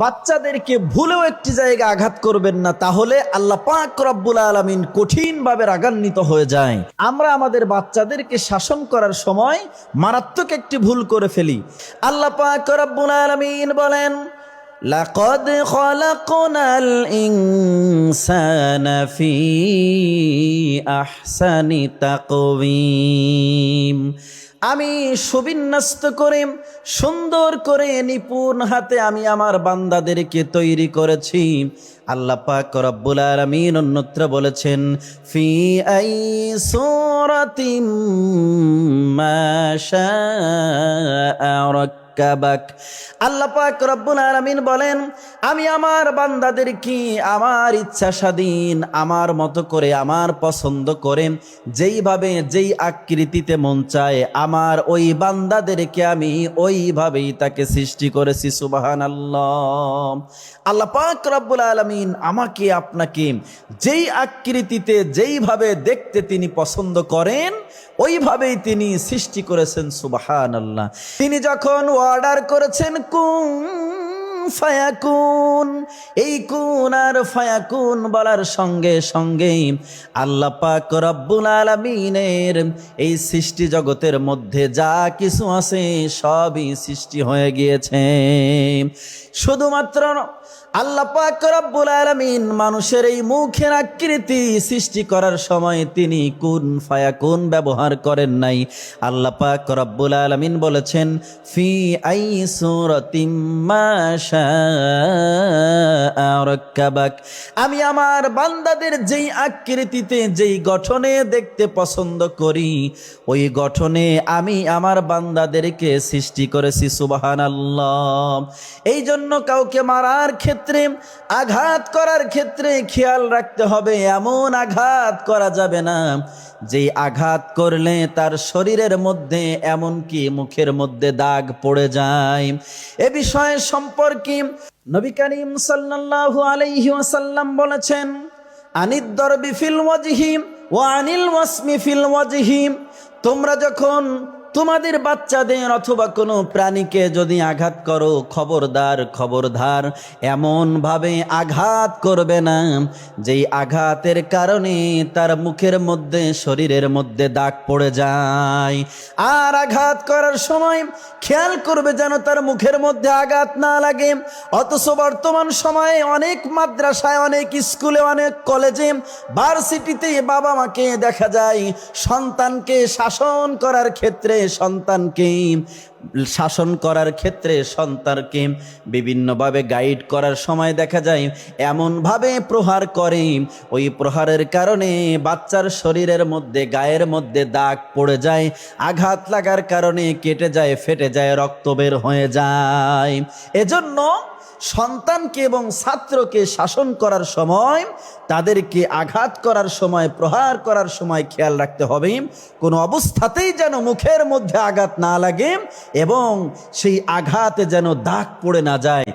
বাচ্চাদেরকে ভুলেও একটি জায়গা আঘাত করবেন না, তাহলে আল্লাহ পাক রব্বুল আলমিন কঠিনভাবে রাগান্বিত হয়ে যায়। আমরা আমাদের বাচ্চাদেরকে শাসন করার সময় মারাত্মক একটি ভুল করে ফেলি। আল্লাহ পাক রব্বুল আলমিন বলেন لقد خلقنا الإنسان في أحسن تقويم আমি সুবিন্যস্ত করে সুন্দর করে নিপুণ হাতে আমি আমার বান্দাদেরকে তৈরি করেছি আল্লাহ পাক রব্বুল আলামিন অন্যত্র বলেছেন ফি আই সূরাতিম মা শাআ রাক্কাবাক আল্লাহ পাক রব্বুল আলামিন বলেন, আমি আমার বান্দাদেরকে আমার ইচ্ছা স্বাধীন, আমার মতো করে আমার পছন্দ করে যেইভাবে, যেই আকৃতিতে মন চায়, আমার ওই বান্দাদেরকে আমি ওইভাবেই তাকে সৃষ্টি করেছি সুবাহান আল্লাহ আল্লাহ পাক রব্বুল আলমিন আমাকে, আপনাকে যেই আকৃতিতে, যেইভাবে দেখতে তিনি পছন্দ করেন, ওইভাবেই তিনি সৃষ্টি করেছেন সুবাহান আল্লাহ তিনি যখন অর্ডার করেছেন কুম ফায়াকুন। এই কুন আর ফায়াকুন বলার সঙ্গে সঙ্গে আল্লাহ পাক রব্বুল আলামিনের এই সৃষ্টি জগতের মধ্যে যা কিছু আছে সবই সৃষ্টি হয়ে গিয়েছে। শুধুমাত্র আল্লাহ পাক আলামিন মানুষের এই মুখের আকৃতি সৃষ্টি করার সময় তিনি কুন ফায়াকুন ব্যবহার করেন নাই। আল্লাহ পাক রব্বুল আলামিন বলেছেন, ফি আই সূরাতিম আমি আমার বান্দাদের যেই আকৃতিতে, যেই গঠনে দেখতে পছন্দ করি, ওই গঠনে আমি আমার বান্দাদেরকে সৃষ্টি করেছি, সুবহানাল্লাহ। এই জন্য কাউকে মারার ক্ষেত্রে আঘাত করার ক্ষেত্রে খেয়াল রাখতে হবে, এমন আঘাত করা যাবে না। যে আঘাত করলে তার শরীরের মধ্যে, এমনকি মুখের মধ্যে দাগ পড়ে যায়। এ বিষয়ে সম্পর্কে নবী করিম সাল্লাল্লাহু আলাইহি ওয়াসাল্লাম বলেছেন, আনিদ দরবি ফিল ওয়াজহি ওয়া আনিল ওয়াসমি ফিল ওয়াজহি তোমরা যখন তোমাদের বাচ্চাদের অথবা কোনো প্রাণীকে যদি আঘাত করো, খবরদার খবরদার এমনভাবে আঘাত করবে না, যেই আঘাতের কারণে তার মুখের মধ্যে, শরীরের মধ্যে দাগ পড়ে যায়। আর আঘাত করার সময় খেয়াল করবে যেন তার মুখের মধ্যে আঘাত না লাগে। অথচ বর্তমান সময়ে অনেক মাদ্রাসায়, অনেক স্কুলে, অনেক কলেজে, ভার্সিটিতে বাবা মাকে দেখা যায়, সন্তানকে শাসন করার ক্ষেত্রে সন্তানকে শাসন করার ক্ষেত্রে সন্তানকে বিভিন্নভাবে গাইড করার সময় দেখা যায়, এমনভাবে প্রহার করে। ওই প্রহারের কারণে বাচ্চার শরীরের মধ্যে, গায়ের মধ্যে দাগ পড়ে যায়, আঘাত লাগার কারণে কেটে যায়, ফেটে যায়, রক্ত বের হয়ে যায়। এজন্য সন্তানকে এবং ছাত্রকে শাসন করার সময়, তাদেরকে আঘাত করার সময়, প্রহার করার সময় খেয়াল রাখতে হবে। কোনো অবস্থাতেই যেন মুখের মধ্যে আঘাত না লাগে এবং সেই আঘাতে যেন দাগ পড়ে না যায়।